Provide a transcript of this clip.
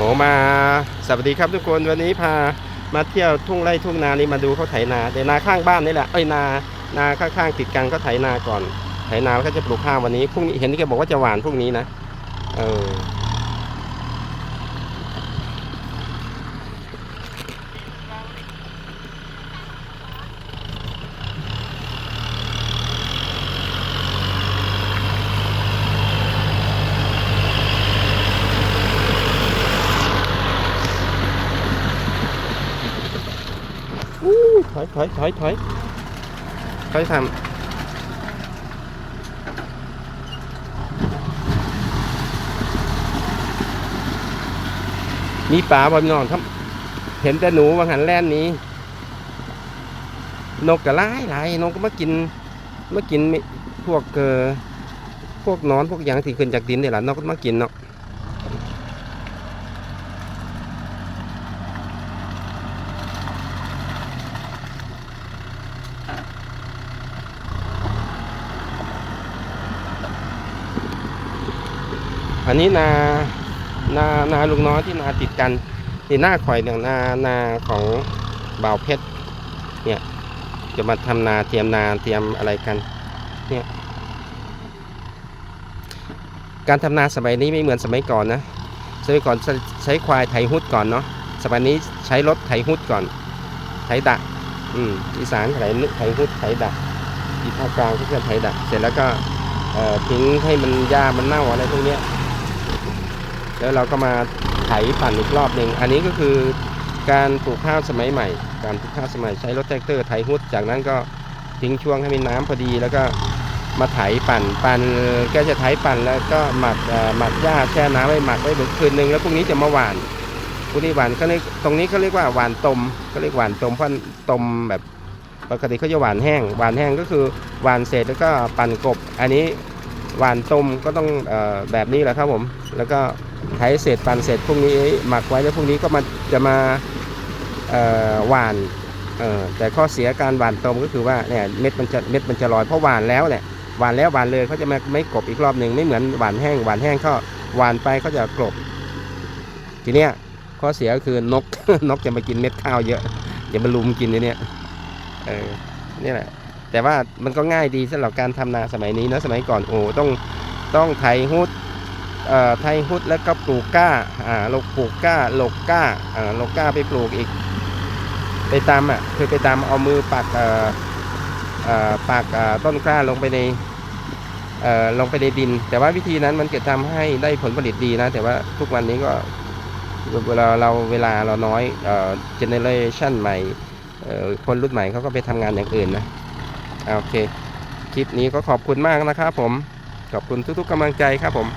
อ้มาสวัสดีครับทุกคนวันนี้พามาเที่ยวทุ่งไร่ทุ่งนานี่มาดูเขาไถนาแต่นาข้างบ้านนี่แหละเอ้ยนานาข้างๆติดกันก็ไถนาก่อน ไถนาแล้วก็จะปลูกข้าววันนี้พรุ่งนี้เห็นที่แกบอกว่าจะหวานพรุ่งนี้นะเออ อู้ถอยถอยถอยถอยถอยทำมีป่าบนนอนครับเห็นแต่หนูวังหันแล่นนี้ นกกระไล่หลายนกก็มากินมากินพวกเออพวกนอนพวกหยางที่ขึ้นจากดินเนี่ยแหละนกก็มากินเนาะ อันนี้นานานาลุงน้อยที่นาติดกันที่หน้าข่อยเนี่ยนานาของบ่าวเพชรเนี่ยจะมาทำนาเตรียมนาเตรียมอะไรกันเนี่ยการทำนาสมัยนี้ไม่เหมือนสมัยก่อนนะสมัยก่อนใช้ควายไถฮุดก่อนเนาะสมัยนี้ใช้รถไถฮุดก่อนไถดะอืมอีสานไถนึกไถฮุดไถดะอีภาคกลางก็คือไถดะเสร็จแล้วก็เอ่อทิ้งให้มันหญ้ามันเน่าอะไรพวกเนี้ย แล้วเราก็มาไถปั่นอีกรอบหนึ่งอันนี้ก็คือการปลูกข้าวสมัยใหม่ การปลูกข้าวสมัยใช้รถแท็กเตอร์ไถฮุดจากนั้นก็ทิ้งช่วงให้มีน้ำพอดี แล้วก็มาไถปั่นปั่นก็จะไถปั่นแล้วก็หมักหมักหญ้าแช่น้ำไว้หมักไว้คืนหนึ่งแล้วพรุ่งนี้จะมาหว่านพรุ่งนี้หว่านก็เรียกตรงนี้เขาเรียกว่าหว่านตมก็เรียกหว่านตมเพราะตมแบบปกติเขาจะหว่านแห้งหว่านแห้งก็คือหว่านเสร็จแล้วก็ปั่นกบ อันนี้หว่านตมก็ต้องออแบบนี้แหละครับผมแล้วก็ ไถเสร็จปั่นเสร็จพรุ่งนี้หมักไว้แล้วพรุ่งนี้ก็มาจะมาหวานแต่ข้อเสียการหวานตมก็คือว่าเนี่ยเม็ดมันจะเม็ดมันจะลอยเพราะหวานแล้วเนี่ยหวานแล้วหวานเลยเขาจะไม่ไม่กลบอีกรอบหนึ่งไม่เหมือนหวานแห้งหวานแห้งเขาหวานไปเขาจะกลบ ทีเนี้ยข้อเสียก็คือนกนกจะมากินเม็ดข้าวเยอะอย่ามาลุมกินในเนี้ยเออนี่แหละแต่ว่ามันก็ง่ายดีสำหรับการทำนาสมัยนี้นะสมัยก่อนโอ้ต้องต้องไถฮุด ไทยฮุดแล้วก็ปลูกก้าอ่าเราปลูกก้าหลกก้าหลกก้าไปปลูกอีก ไปตามอะคือไปตามเอามือปักปักต้นกล้าลงไปในลงไปในดิน แต่ว่าวิธีนั้นมันจะทำให้ได้ผลผลิตดีนะ แต่ว่าทุกวันนี้ก็เวลาเราเวลาเราน้อยเอ่อเจเนเรชันใหม่คนรุ่นใหม่เขาก็ไปทำงานอย่างอื่นนะโอเค คลิปนี้ก็ขอบคุณมากนะครับผม ขอบคุณทุกๆกำลังใจครับผม